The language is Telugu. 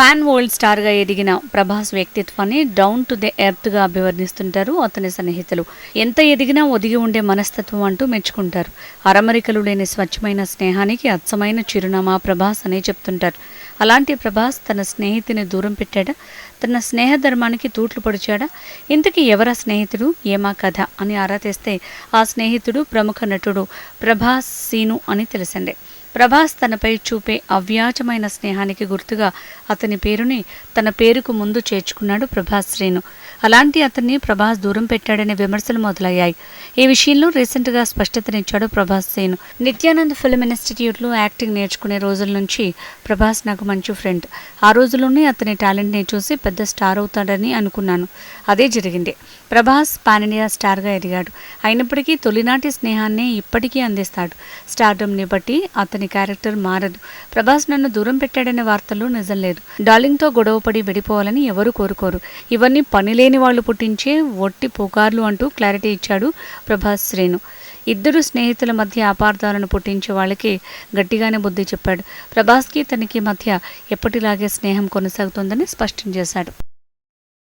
పాన్ వరల్డ్ స్టార్గా ఎదిగిన ప్రభాస్ వ్యక్తిత్వాన్ని డౌన్ టు ది ఎర్త్గా అభివర్ణిస్తుంటారు అతని సన్నిహితులు. ఎంత ఎదిగినా ఒదిగి ఉండే మనస్తత్వం అంటూ మెచ్చుకుంటారు. అరమరికలు లేని స్వచ్ఛమైన స్నేహానికి అచ్చమైన చిరునామా ప్రభాస్ అనే చెప్తుంటారు. అలాంటి ప్రభాస్ తన స్నేహితుని దూరం పెట్టాడా? తన స్నేహ ధర్మానికి తూట్లు పొడిచాడా? ఇంతకీ ఎవరా స్నేహితుడు? ఏమా కథ? అని ఆరా తీస్తే ఆ స్నేహితుడు ప్రముఖ నటుడు ప్రభాస్ సీను అని తెలిసిందే. ప్రభాస్ తనపై చూపే అవ్యాజమైన స్నేహానికి గుర్తుగా అతని అతని పేరుని తన పేరుకు ముందు చేర్చుకున్నాడు ప్రభాస్ శ్రీను అలాంటి అతన్ని ప్రభాస్ దూరం పెట్టాడనే విమర్శలు మొదలయ్యాయి. ఈ విషయంలో రీసెంట్గా స్పష్టతనిచ్చాడు ప్రభాస్ శ్రీను నిత్యానంద్ ఫిల్మ్ ఇన్స్టిట్యూట్లో యాక్టింగ్ నేర్చుకునే రోజుల నుంచి ప్రభాస్ నాకు మంచి ఫ్రెండ్. ఆ రోజుల్లోనే అతని టాలెంట్ని చూసి పెద్ద స్టార్ అవుతాడని అనుకున్నాను. అదే జరిగింది. ప్రభాస్ పానిండియా స్టార్గా ఎదిగాడు. అయినప్పటికీ తొలినాటి స్నేహాన్ని ఇప్పటికీ అందిస్తాడు. స్టార్డమ్ని బట్టి అతని క్యారెక్టర్ మారదు. ప్రభాస్ నన్ను దూరం పెట్టాడనే వార్తల్లో నిజం లేదు. డార్లింగ్తో గొడవపడి విడిపోవాలని ఎవరు కోరుకోరు. ఇవన్నీ పనిలేని వాళ్ళు పుట్టించే ఒట్టి పుకార్లు అంటూ క్లారిటీ ఇచ్చాడు ప్రభాస్ శ్రీను. ఇద్దరు స్నేహితుల మధ్య అపార్థాలను పుట్టించే వాళ్ళకి గట్టిగానే బుద్ధి చెప్పాడు. ప్రభాస్కి తనకి మధ్య ఎప్పటిలాగే స్నేహం కొనసాగుతుందని స్పష్టం చేశాడు.